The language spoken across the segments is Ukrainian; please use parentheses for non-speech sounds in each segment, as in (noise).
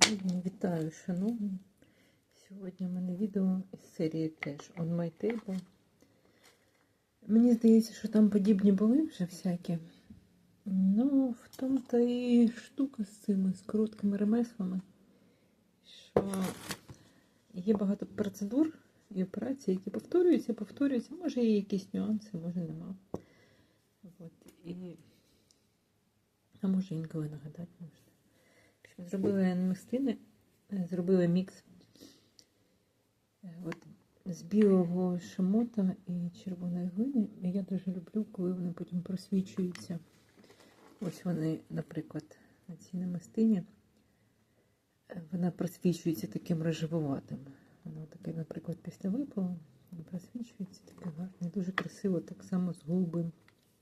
Сьогодні вітаю, шановні. Сьогодні в мене відео із серії теж On My Table. Мені здається, що там подібні були вже всякі. Ну, в тому то і штука з цими з короткими ремеслами, що є багато процедур і операцій, які повторюються, повторюються. Може, є якісь нюанси, може нема. От, і... А може інколи нагадати можна. Зробила мистини, зробила мікс е, от, з білого шамота і червоної глини. Я дуже люблю, коли вони потім просвічуються. Ось вони, наприклад, на цій намистині. е, Вона просвічується таким рожевуватим. Воно таке, наприклад, після випалу просвічується таке гарне, дуже красиво, так само з голубим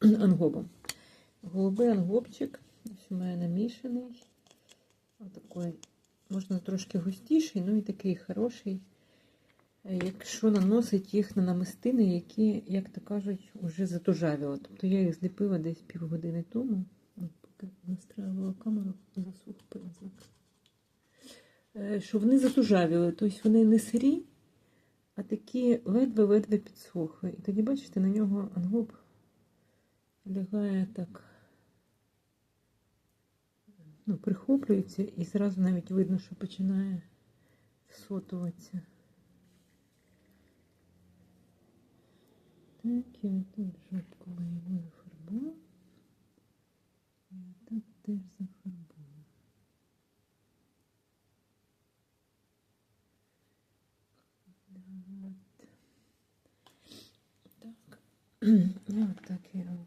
ангобом. Голубий ангобчик, ось у мене намішаний. Отакий, можна трошки густіший, ну і такий хороший. Е, Якщо наносить їх на намистини, які, як то кажуть, вже затужавіли. Тобто я їх зліпила десь півгодини тому. Поки настраювала камеру, засух пензлик. Е, Що вони затужавіли, тобто вони не сирі, а такі ледве-ледве підсохли. І тоді, бачите, на нього ангоб лягає так ну, прихоплюється і зразу навіть видно, що починає сотуватися. Так, я тут жовтку моєму зафарбую. І так теж зафарбую. (clears throat) От. Так. І от так я його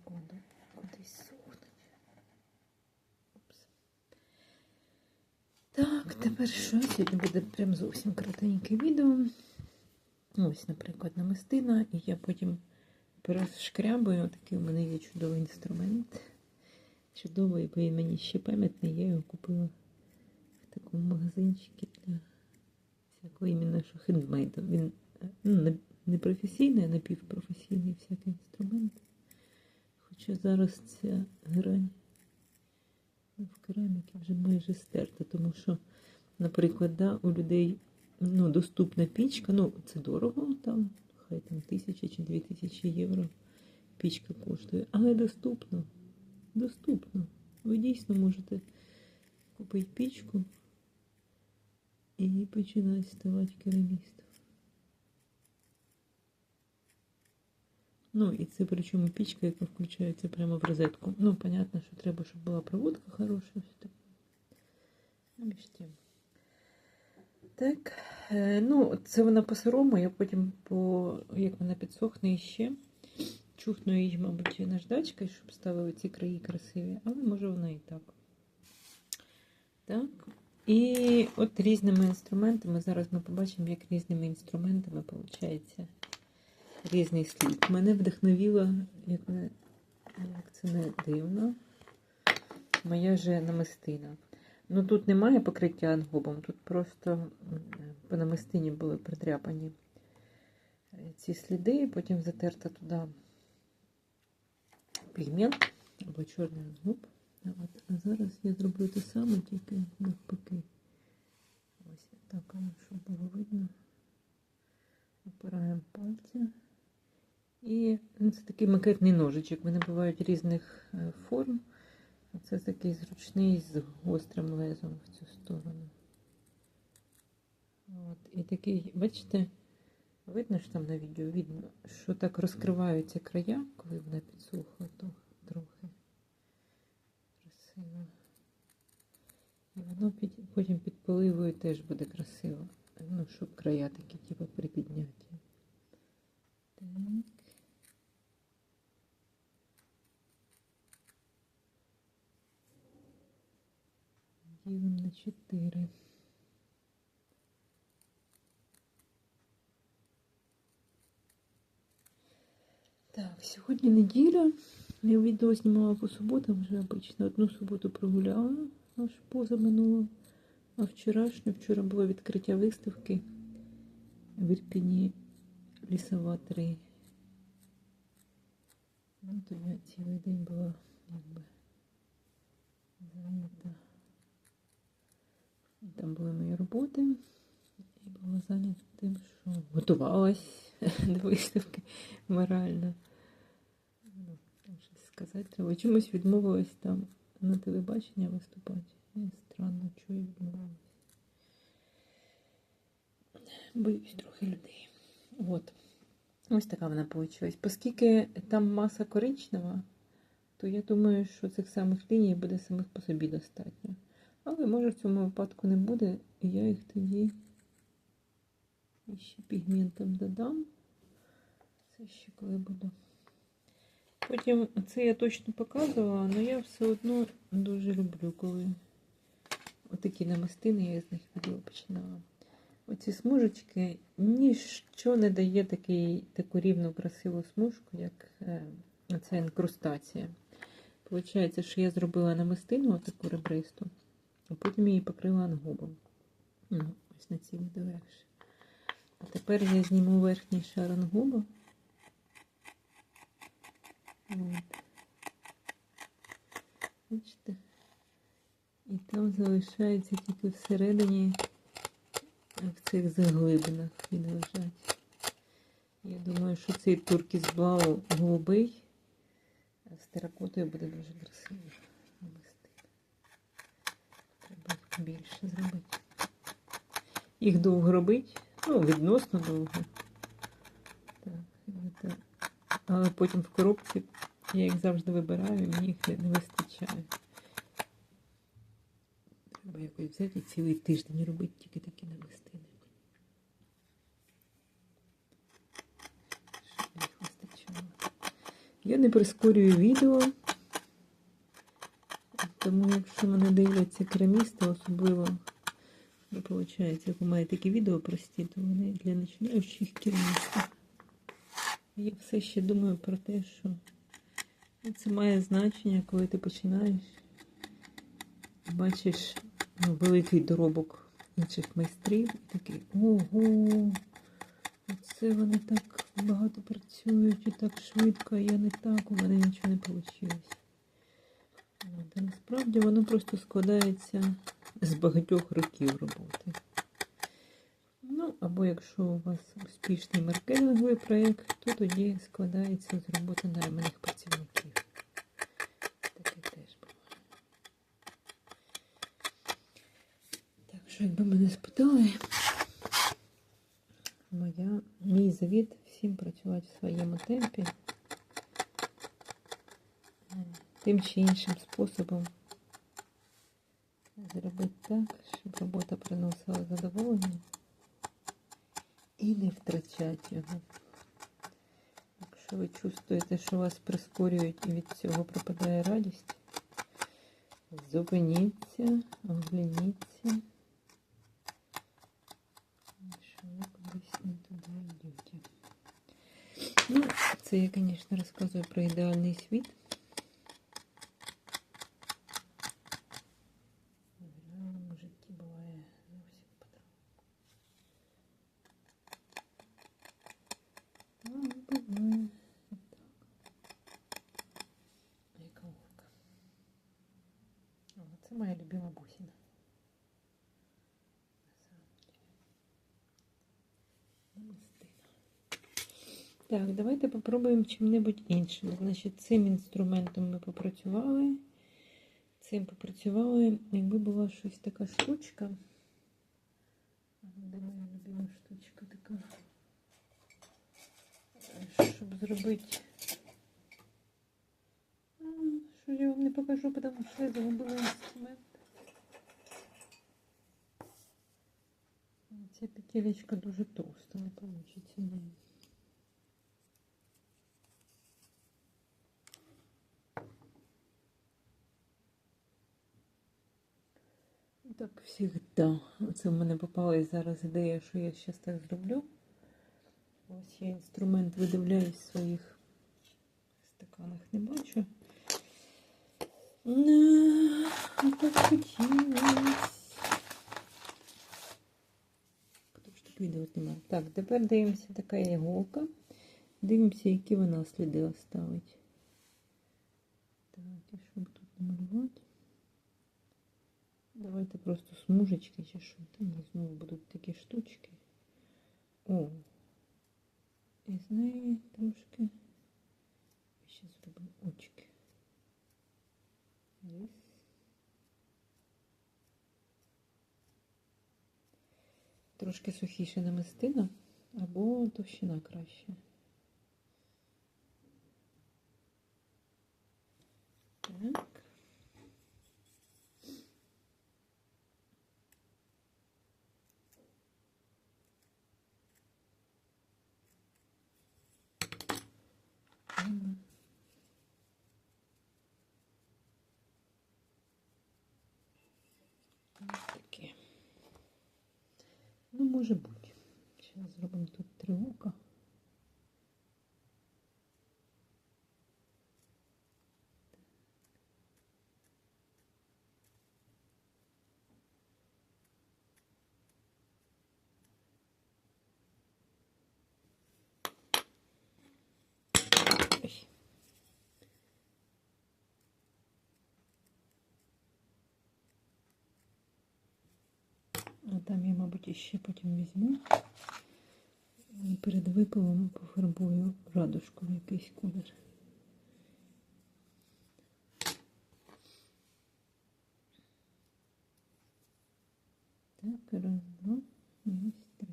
тепер що? Сьогодні буде прям зовсім коротеньке відео. Ось, наприклад, намистина, і я потім перешкрябую. Такий у мене є чудовий інструмент. Чудовий, бо він мені ще пам'ятний, я його купила в такому магазинчику для всякого іменно що хендмейду. Він е, ну, не- не професійний, а напівпрофесійний всякий інструмент. Хоча зараз ця грань в кераміки вже майже стерта, тому що, наприклад, да, у людей ну, доступна пічка, ну це дорого, там, хай там тисяча чи дві тисячі євро пічка коштує, але доступно. Доступно. Ви дійсно можете купити пічку і починати ставати керамістом. Ну, і це причому пічка, яка включається прямо в розетку. Ну, понятно, що треба, щоб була проводка хороша. Ну, між тим. Так, е, ну, це вона по-сирому, я потім, по, як вона підсохне іще, чухну її, мабуть, наждачкою, щоб ставили ці краї красиві, але може вона і так. Так. І от різними інструментами, зараз ми побачимо, як різними інструментами виходить різний слід. Мене вдохновило, як, не, як це не дивно, моя же намистина. Ну тут немає покриття ангобом, тут просто по намистині були придряпані е, ці сліди, потім затерта туди пігмент або чорний ангоб. А зараз я зроблю те саме, тільки навпаки. Ось так, щоб було видно. Опираємо пальці. І ну, це такий макетний ножичок. Вони бувають різних е, форм. Це такий зручний з гострим лезом в цю сторону. От. І такий, бачите, видно ж там на відео, видно, що так розкриваються края, коли вона підсохла то трохи. Красиво. І воно під, потім під поливою теж буде красиво. Ну, щоб края такі, типу, припідняті. Так. Ділимо на 4. Так, сьогодні неділя. Я відео знімала по суботам, вже обично одну суботу прогуляла, аж поза минуло. А вчорашнє, вчора було відкриття виставки в Ірпіні Лісова 3. Ну, то я цілий день була якби зайнята. Там були мої роботи. І була зайнята тим, що готувалась (laughs) до виставки морально. Ну, там щось сказати треба. Чомусь відмовилась там на телебачення виступати. І странно, чого я відмовилась. Боюсь трохи людей. От. Ось така вона вийшла. Оскільки там маса коричнева, то я думаю, що цих самих ліній буде самих по собі достатньо. Але може в цьому випадку не буде, і я їх тоді ще пігментом додам. Це ще коли буду. Потім це я точно показувала, але я все одно дуже люблю, коли отакі намистини, я з них відео починала. Оці смужечки ніщо не дає такий, таку рівну красиву смужку, як е, ця інкрустація. Получається, що я зробила намистину таку ребристу, а потім її покрила ангубом. Ну, ось на цій буде легше. А тепер я зніму верхній шар ангуба. От. Бачите? І там залишається тільки всередині в цих заглибинах він лежать. Я думаю, що цей туркіс блау голубий, а з теракотою буде дуже красиво намистити. Треба їх зробити. Їх довго робити, ну, відносно довго. Так, це. Але потім в коробці я їх завжди вибираю, мені їх не вистачає. Треба якось взяти і цілий тиждень робити тільки такі намистини. Я не прискорюю відео, тому якщо мене дивляться керамісти, особливо, ну, виходить, як у мене такі відео прості, то вони для починаючих керамістів. Я все ще думаю про те, що це має значення, коли ти починаєш. Бачиш ну, великий доробок інших майстрів і такий ого, оце вони так багато працюють і так швидко, я не так, у мене нічого не вийшло. Насправді воно просто складається з багатьох років роботи. Ну, або якщо у вас успішний маркетинговий проєкт, то тоді складається з роботи найманих працівників. Таке теж буває. Так що, якби мене спитали, моя, мій завіт всім працювати в своєму темпі, тим чи іншим способом зробити так, щоб робота приносила задоволення і не втрачати його. Якщо ви чувствуєте, що вас прискорюють і від цього пропадає радість, зупиніться, огляніться, що ви кудись не туди йдете. Ну, це я, звісно, розказую про ідеальний світ. Так, давайте попробуємо чим-небудь іншим. Значить, цим інструментом ми попрацювали. Цим попрацювали, якби була щось така штучка. Де моя любима штучка така? Щоб зробити. Що я вам не покажу, тому що я загубила інструмент. Ця петелечка дуже товста, не получиться Так, завжди. Оце в мене попалась зараз ідея, що я зараз так зроблю. Ось я інструмент видивляюсь в своїх стаканах, не бачу. Не, ж так відео знімав? Так, тепер дивимося така іголка. Дивимося, які вона сліди оставить. Так, і щоб тут намалювати. Давайте просто смужечки чи що. Там знову будуть такі штучки. О. І з неї трошки. Ще зробимо очки. Раз. Трошки сухіше намистина або товщина краще. Так. Таке. Ну, може бути. Зараз зробимо тут три ока. Ой. А там я, мабуть, ще потім візьму. Перед випивом пофарбую радужку в якийсь колір. Так, раз, два, і ось три.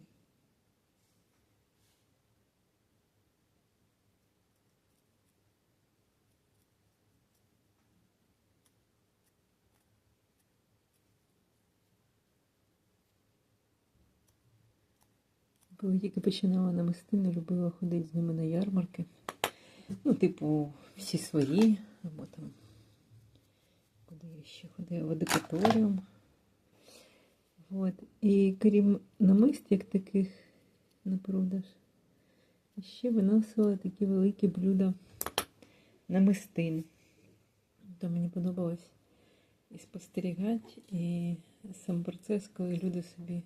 Коли тільки починала намистини, любила ходити з ними на ярмарки. Ну, типу, всі свої, або там, куди я ще ходила, в адикаторіум. От. І крім намист, як таких на продаж, ще виносила такі великі блюда намистин. То мені подобалось і спостерігати, і сам процес, коли люди собі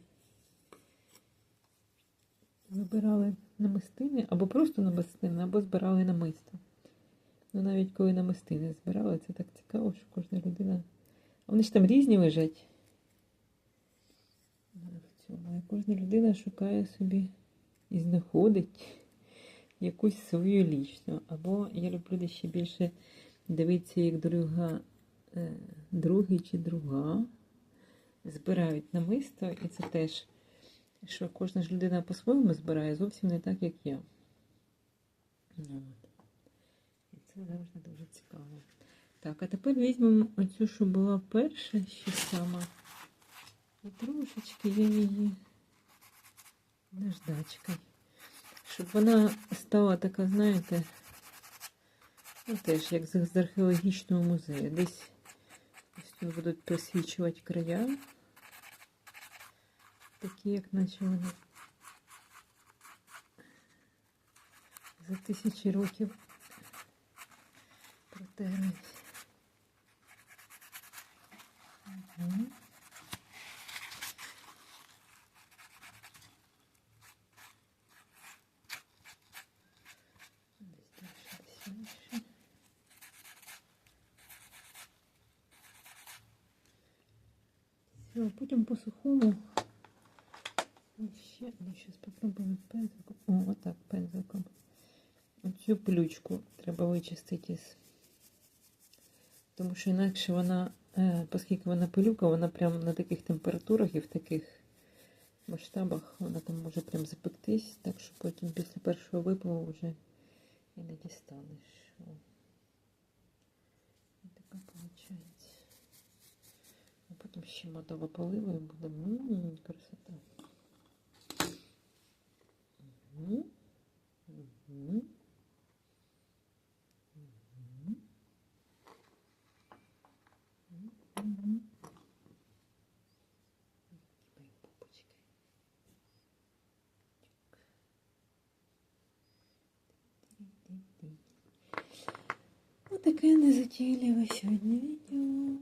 вибирали намистини, або просто намистини, або збирали намисто. Ну навіть коли намистини збирали, це так цікаво, що кожна людина. Вони ж там різні лежать. І кожна людина шукає собі і знаходить якусь свою лічну. Або я люблю ще більше дивитися, як друга, е, другий чи друга збирають намисто, і це теж що кожна ж людина по-своєму збирає зовсім не так, як я. Ну. І це завжди дуже цікаво. Так, а тепер візьмемо оцю, що була перша ще сама. І трошечки я її наждачкою. Щоб вона стала така, знаєте, ну теж як з археологічного музею. Десь ось тут будуть просвічувати края такі, як наче вони за тисячі років протерлись. Угу. Десь дальше, десь дальше. Все, потім по сухому ще, ну, зараз попробуємо пензликом. О, отак пензликом. Оцю плючку треба вичистити. Тому що інакше вона, е, оскільки вона пилюка, вона прямо на таких температурах і в таких масштабах вона там може прям запектись, так що потім після першого випливу вже і не дістанеш. Потім ще матово поливою буде. Ммм, красота. Угу. Угу. Угу. Вот такая незатейливая сегодня видео.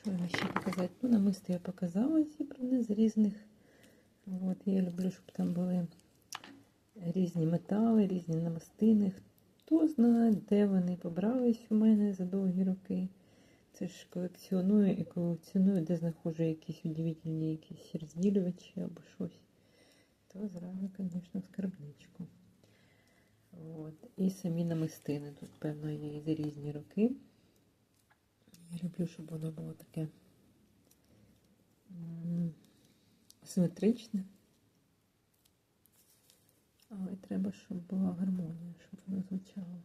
Що вам ще показати? Ну, намисто я показала зібране з різних. От, я люблю, щоб там були різні метали, різні намистини. Хто знає, де вони побрались у мене за довгі роки. Це ж колекціоную і колекціоную, де знаходжу якісь удивительні якісь розділювачі або щось. То зразу, звісно, скарбничку. От. І самі намистини. Тут, певно, є різні роки. Я люблю, щоб воно було таке симетричне. Але треба, щоб була гармонія, щоб воно звучало.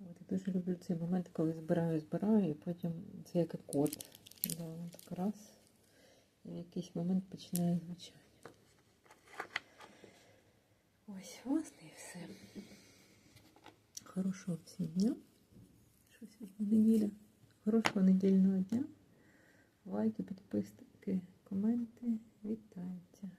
От, я дуже люблю цей момент, коли збираю, збираю, і потім це як акорд. Да, так раз. І в якийсь момент починає звучати. Ось, власне, і все. Хорошого всім дня. Щось сьогодні неділя. Хорошого недільного дня. Лайки, підписки, коменти. Вітайте.